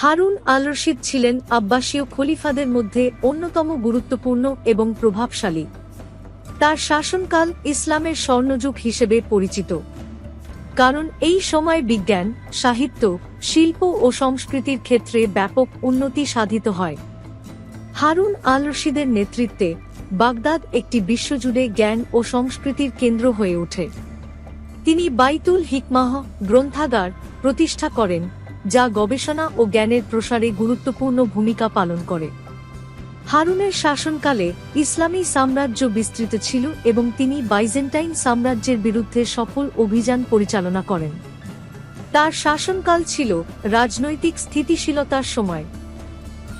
Harun al Rashid ছিলেন আব্বাসীয় খলিফাদের মধ্যে অন্যতম গুরুত্বপূর্ণ এবং প্রভাবশালী। তার শাসনকাল ইসলামের স্বর্ণযুগ হিসেবে পরিচিত। কারণ এই সময় বিজ্ঞান, সাহিত্য, শিল্প ও সংস্কৃতির ক্ষেত্রে ব্যাপক উন্নতি সাধিত হয়। হারুন আল রশিদের নেতৃত্বে বাগদাদ একটি বিশ্বজুড়ে জ্ঞান ও সংস্কৃতির কেন্দ্র হয়ে ওঠে। তিনি বাইতুল হিকমাহ গ্রন্থাগার প্রতিষ্ঠা করেন। যা গবেষণা ও জ্ঞানের প্রসারে গুরুত্বপূর্ণ ভূমিকা পালন করে। হারুনের শাসনকালে ইসলামী সাম্রাজ্য বিস্তৃত ছিল এবং তিনি বাইজেন্টাইন সাম্রাজ্যের বিরুদ্ধে সফল অভিযান পরিচালনা করেন। তার শাসনকাল ছিল রাজনৈতিক স্থিতিশীলতার সময়,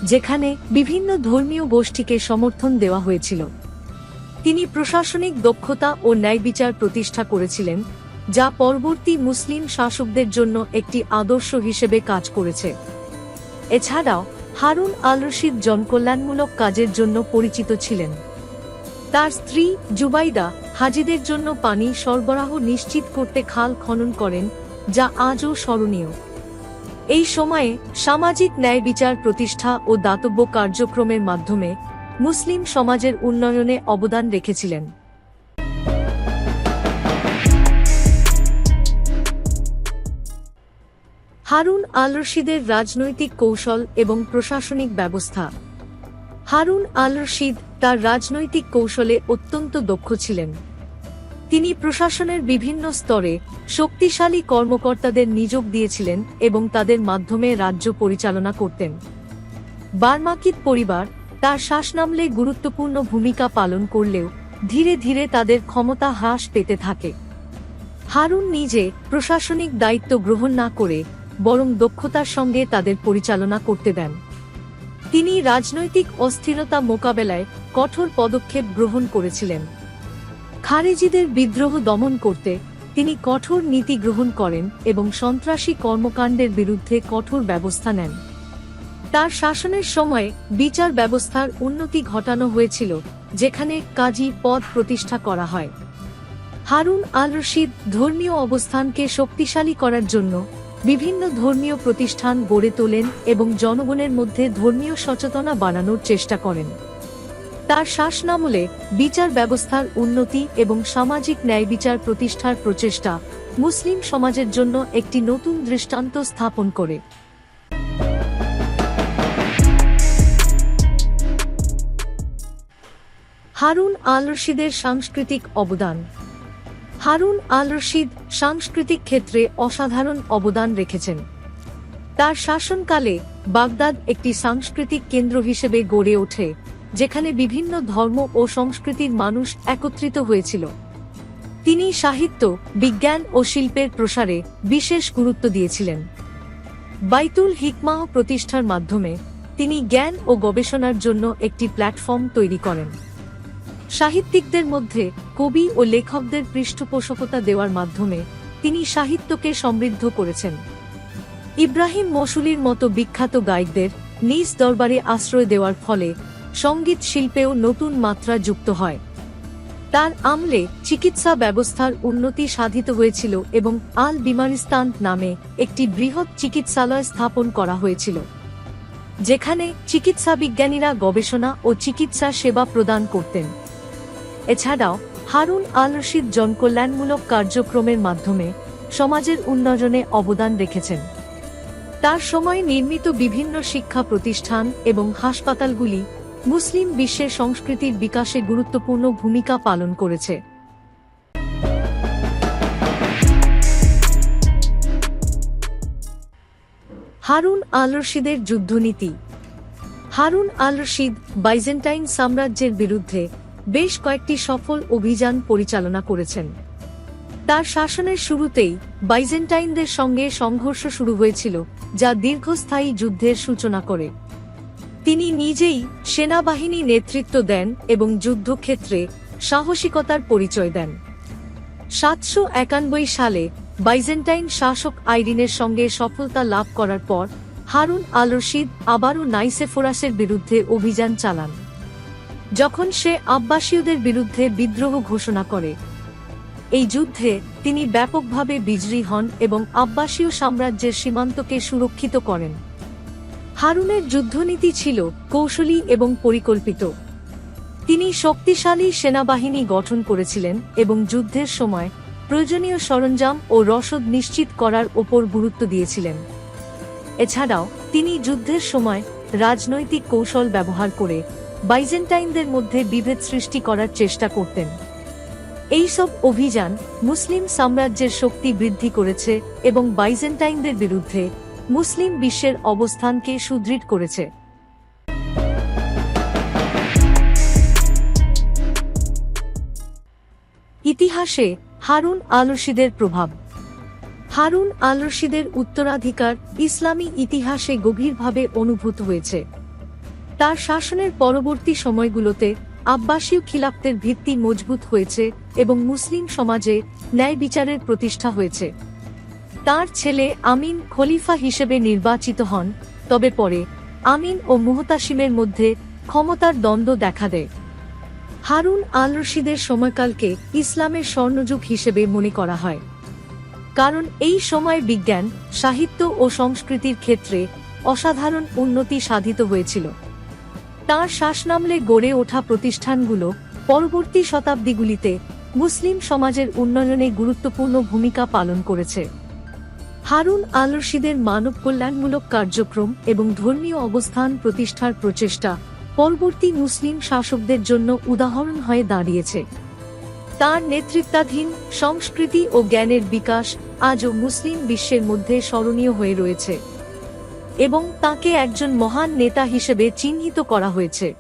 যেখানে বিভিন্ন ধর্মীয় গোষ্ঠীকে সমর্থন দেওয়া হয়েছিল। তিনি প্রশাসনিক দক্ষতা ও ন্যায় বিচার প্রতিষ্ঠা করেছিলেন যা পরবর্তী মুসলিম শাসকদের জন্য একটি আদর্শ হিসেবে কাজ করেছে। এছাড়াও, হারুন আল রশিদ জনকল্যাণমূলক কাজের জন্য পরিচিত ছিলেন। তার স্ত্রী জুবাইদা হাজিদের জন্য পানি সরবরাহ নিশ্চিত করতে খাল খনন করেন, যা আজও স্মরণীয়। এই সময়ে সামাজিক ন্যায় বিচার প্রতিষ্ঠা ও দাতব্য কার্যক্রমের মাধ্যমে মুসলিম সমাজের উন্নয়নে অবদান রেখেছিলেন। হারুন আল রশিদের রাজনৈতিক কৌশল এবং প্রশাসনিক ব্যবস্থা। হারুন আল রশিদ তার রাজনৈতিক কৌশলে অত্যন্ত দক্ষ ছিলেন। তিনি প্রশাসনের বিভিন্ন স্তরে শক্তিশালী কর্মকর্তাদের নিযোগ দিয়েছিলেন এবং তাদের মাধ্যমে রাজ্য পরিচালনা করতেন। বার্মাকিত পরিবার তার শ্বাসনামলে গুরুত্বপূর্ণ ভূমিকা পালন করলেও ধীরে ধীরে তাদের ক্ষমতা হ্রাস পেতে থাকে। হারুন নিজে প্রশাসনিক দায়িত্ব গ্রহণ না করে বরং দক্ষতার সঙ্গে তাদের পরিচালনা করতে দেন। তিনি রাজনৈতিক অস্থিরতা মোকাবেলায় কঠোর পদক্ষেপ গ্রহণ করেছিলেন। খারেজিদের বিদ্রোহ দমন করতে তিনি কঠোর নীতি গ্রহণ করেন এবং সন্ত্রাসী কর্মকাণ্ডের বিরুদ্ধে কঠোর ব্যবস্থা নেন। তার শাসনের সময়ে বিচার ব্যবস্থার উন্নতি ঘটানো হয়েছিল, যেখানে কাজী পদ প্রতিষ্ঠা করা হয়। হারুন আল রশিদ ধর্মীয় অবস্থানকে শক্তিশালী করার জন্য বিভিন্ন ধর্মীয় প্রতিষ্ঠান গড়ে তোলেন এবং জনগণের মধ্যে ধর্মীয় সচেতনা বানানোর চেষ্টা করেন। তার শাসনামলে বিচার ব্যবস্থার উন্নতি এবং সামাজিক ন্যায় বিচার প্রতিষ্ঠার প্রচেষ্টা মুসলিম সমাজের জন্য একটি নতুন দৃষ্টান্ত স্থাপন করে। হারুন আল রশিদের সাংস্কৃতিক অবদান হারুন আল রশিদ সাংস্কৃতিক ক্ষেত্রে অসাধারণ অবদান রেখেছেন। তার শাসনকালে বাগদাদ একটি সাংস্কৃতিক কেন্দ্র হিসেবে গড়ে ওঠে, যেখানে বিভিন্ন ধর্ম ও সংস্কৃতির মানুষ একত্রিত হয়েছিল। তিনি সাহিত্য, বিজ্ঞান ও শিল্পের প্রসারে বিশেষ গুরুত্ব দিয়েছিলেন। বাইতুল হিকমাহ প্রতিষ্ঠার মাধ্যমে তিনি জ্ঞান ও গবেষণার জন্য একটি প্ল্যাটফর্ম তৈরি করেন। সাহিত্যিকদের মধ্যে কবি ও লেখকদের পৃষ্ঠপোষকতা দেওয়ার মাধ্যমে তিনি সাহিত্যকে সমৃদ্ধ করেছেন। ইব্রাহিম মসুলির মতো বিখ্যাত গায়কদের নিজ দরবারে আশ্রয় দেওয়ার ফলে সংগীত শিল্পেও নতুন মাত্রা যুক্ত হয়। তার আমলে চিকিৎসা ব্যবস্থার উন্নতি সাধিত হয়েছিল এবং আল বিমারিস্তান নামে একটি বৃহৎ চিকিৎসালয় স্থাপন করা হয়েছিল, যেখানে চিকিৎসা বিজ্ঞানীরা গবেষণা ও চিকিৎসা সেবা প্রদান করতেন। এছাড়াও, হারুন আল রশিদ জনকল্যাণমূলক কার্যক্রমের মাধ্যমে সমাজের উন্নয়নে অবদান রেখেছেন। তার সময় নির্মিত বিভিন্ন শিক্ষা প্রতিষ্ঠান এবং হাসপাতালগুলি মুসলিম বিশ্বের সংস্কৃতির বিকাশে গুরুত্বপূর্ণ ভূমিকা পালন করেছে। হারুন আল রশিদের যুদ্ধনীতি। হারুন আল রশিদ বাইজেন্টাইন সাম্রাজ্যের বিরুদ্ধে বেশ কয়েকটি সফল অভিযান পরিচালনা করেছেন। তার শাসনের শুরুতেই বাইজেন্টাইনদের সঙ্গে সংঘর্ষ শুরু হয়েছিল, যা দীর্ঘস্থায়ী যুদ্ধের সূচনা করে। তিনি নিজেই সেনাবাহিনী নেতৃত্ব দেন এবং যুদ্ধক্ষেত্রে সাহসিকতার পরিচয় দেন। সাতশো একানব্বই সালে বাইজেন্টাইন শাসক আইরিনের সঙ্গে সফলতা লাভ করার পর হারুন আল রশিদ আবারও নাইসেফোরাসের বিরুদ্ধে অভিযান চালান। যখন সে আব্বাসীয়দের বিরুদ্ধে বিদ্রোহ ঘোষণা করে। এই যুদ্ধে তিনি ব্যাপকভাবে বিজয়ী হন এবং আব্বাসীয় সাম্রাজ্যের সীমান্তকে সুরক্ষিত করেন। হারুনের যুদ্ধনীতি ছিল কৌশলী এবং পরিকল্পিত। তিনি শক্তিশালী সেনাবাহিনী গঠন করেছিলেন এবং যুদ্ধের সময় প্রয়োজনীয় সরঞ্জাম ও রসদ নিশ্চিত করার ওপর গুরুত্ব দিয়েছিলেন। এছাড়াও তিনি যুদ্ধের সময় রাজনৈতিক কৌশল ব্যবহার করে বাইজেন্টাইনদের মধ্যে বিভেদ সৃষ্টি করার চেষ্টা করতেন। এইসব অভিযান মুসলিম সাম্রাজ্যের শক্তি বৃদ্ধি করেছে এবং বাইজেন্টাইনদের বিরুদ্ধে মুসলিম বিশ্বের অবস্থানকে সুদৃঢ় করেছে। ইতিহাসে হারুন আল রশিদের প্রভাব। হারুন আল রশিদের উত্তরাধিকার ইসলামী ইতিহাসে গভীরভাবে অনুভূত হয়েছে। তার শাসনের পরবর্তী সময়গুলোতে আব্বাসীয় খিলাফতের ভিত্তি মজবুত হয়েছে এবং মুসলিম সমাজে ন্যায় বিচারের প্রতিষ্ঠা হয়েছে। তার ছেলে আমিন খলিফা হিসেবে নির্বাচিত হন, তবে পরে আমিন ও মুহতাসিমের মধ্যে ক্ষমতার দ্বন্দ্ব দেখা দেয়। হারুন আল রশিদের সময়কালকে ইসলামের স্বর্ণযুগ হিসেবে মনে করা হয়। কারণ এই সময় বিজ্ঞান, সাহিত্য ও সংস্কৃতির ক্ষেত্রে অসাধারণ উন্নতি সাধিত হয়েছিল। তাঁর শ্বাসনামলে গড়ে ওঠা প্রতিষ্ঠানগুলো পরবর্তী শতাব্দীগুলিতে মুসলিম সমাজের উন্নয়নে গুরুত্বপূর্ণ ভূমিকা পালন করেছে। হারুন আল রশিদের মানব কল্যাণমূলক কার্যক্রম এবং ধর্মীয় অবস্থান প্রতিষ্ঠার প্রচেষ্টা পরবর্তী মুসলিম শাসকদের জন্য উদাহরণ হয়ে দাঁড়িয়েছে। তার নেতৃত্বাধীন সংস্কৃতি ও জ্ঞানের বিকাশ আজও মুসলিম বিশ্বের মধ্যে স্মরণীয় হয়ে রয়েছে। এবং তাকে একজন মহান নেতা হিসেবে চিহ্নিত করা হয়েছে।